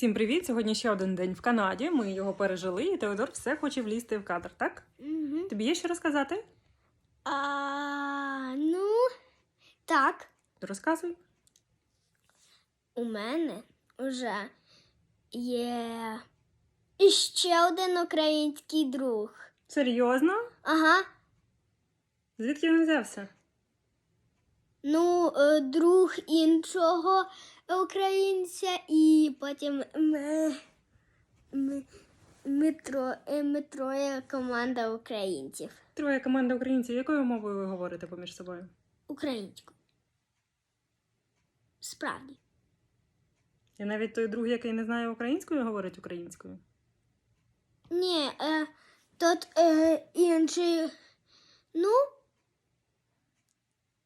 Всім привіт! Сьогодні ще один день в Канаді. Ми його пережили, і Теодор все хоче влізти в кадр, так? Угу. Тобі є що розказати? А, ну, так, Розказуй. у мене вже є іще один український друг. Серйозно? Ага. Звідки він взявся? Ну, е, друг іншого українця, і потім ми, ми, ми, тро, е, ми троє команда українців. Троє команда українців. Якою мовою ви говорите поміж собою? Українською. Справді. І навіть той друг, який не знає українською, говорить українською. Ні, е, тут е, інший. Ну,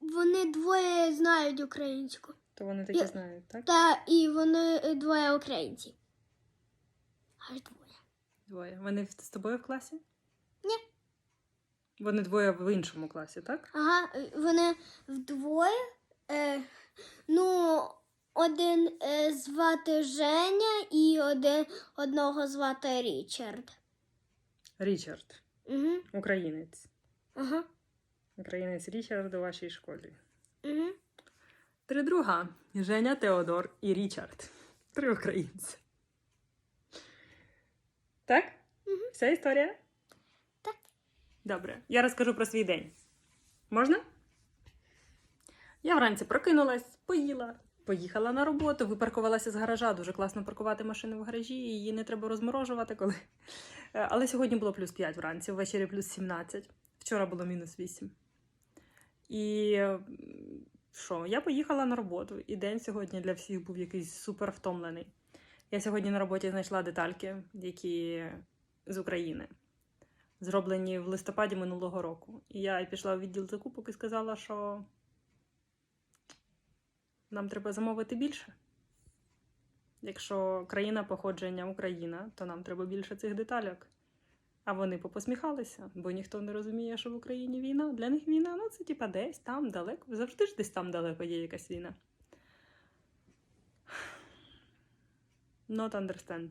вони двоє знають українську. То вони таки Я- знають, так? Та і вони е, двоє українці. Аж двоє. Двоє. Вони з тобою в класі? Ні. Вони двоє в іншому класі, так? Ага, е, вони вдвоє. Е, ну, один е, звати Женя і один, одного звати Річард. Річард, Угу, українець. ага, Українець Річард у вашій школі. угу. Три друга: Женя, Теодор і Річард. Три українці. Так? Мгм. Вся історія? Так. Добре. Я розкажу про свій день. Можна? Я вранці прокинулась, поїла, поїхала на роботу, випаркувалася з гаража. Дуже класно паркувати машину в гаражі, її не треба розморожувати коли. Е, Але сьогодні було плюс 5 вранці, ввечері плюс 17. Вчора було мінус 8. І що, я поїхала на роботу, і день сьогодні для всіх був якийсь супер втомлений. Я сьогодні на роботі знайшла детальки, які з України, зроблені в листопаді минулого року. І я пішла в відділ закупок і сказала, що нам треба замовити більше. Якщо країна походження Україна, то нам треба більше цих детальок. А вони попосміхалися, бо ніхто не розуміє, що в Україні війна. Для них війна, ну це типа десь там далеко. Завжди ж десь там далеко є якась війна. Not understand.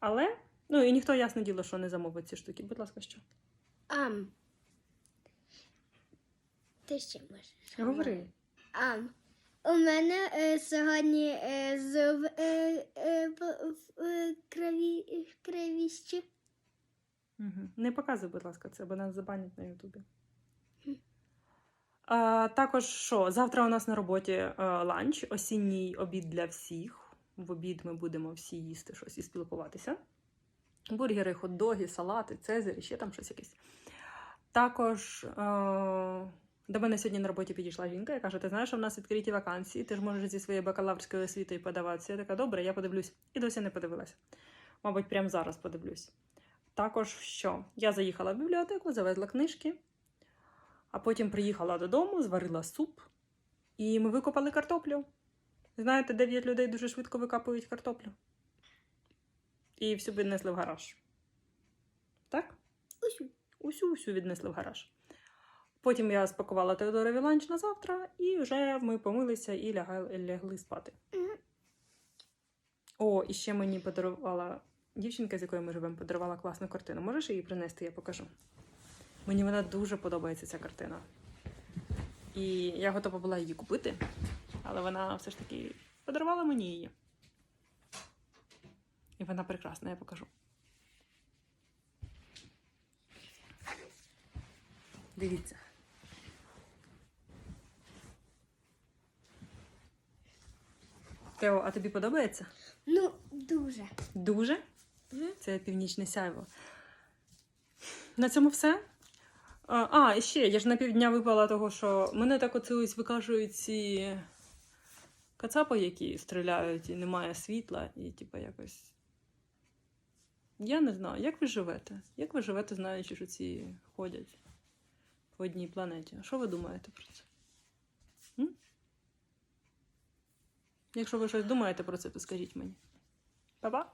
Але, ну і ніхто ясне діло, що не замовить ці штуки. Будь ласка, що? Ам. Ти ще можеш. Говори. Ам. У мене е, сьогодні е, зуб е, е, в, в, е, крові, в кровіщі. Угу. Не показуй, будь ласка, це, бо нас забанять на Ютубі. А, також що? Завтра у нас на роботі е, ланч, осінній обід для всіх. В обід ми будемо всі їсти щось і спілкуватися. Бургери, хот-доги, салати, цезарі, ще там щось якесь. Також е, до мене сьогодні на роботі підійшла жінка і каже: Ти знаєш, що в нас відкриті вакансії, ти ж можеш зі своєю бакалаврською освітою подаватися. Я така, добре, я подивлюсь. І досі не подивилася. Мабуть, прямо зараз подивлюсь. Також що? Я заїхала в бібліотеку, завезла книжки, а потім приїхала додому, зварила суп, і ми викопали картоплю. Знаєте, 9 людей дуже швидко викапують картоплю. І всю віднесли в гараж. Так? Усю. Усю усю віднесли в гараж. Потім я спакувала Теодорові ланч на завтра, і вже ми помилися і лягали, лягли спати. О, і ще мені подарувала дівчинка, з якою ми живемо, подарувала класну картину. Можеш її принести, я покажу. Мені вона дуже подобається ця картина. І я готова була її купити, але вона все ж таки подарувала мені її. І вона прекрасна, я покажу. Дивіться. Тео, а тобі подобається? Ну, дуже. Дуже? Це північне сяйво. На цьому все. А, і ще, я ж на півдня випала того, що мене так оце викажують ці кацапи, які стріляють, і немає світла, і типу якось. Я не знаю, як ви живете? Як ви живете, знаючи, що ці ходять по одній планеті? Що ви думаєте про це? М? Якщо ви щось думаєте про це, то скажіть мені. Па-па!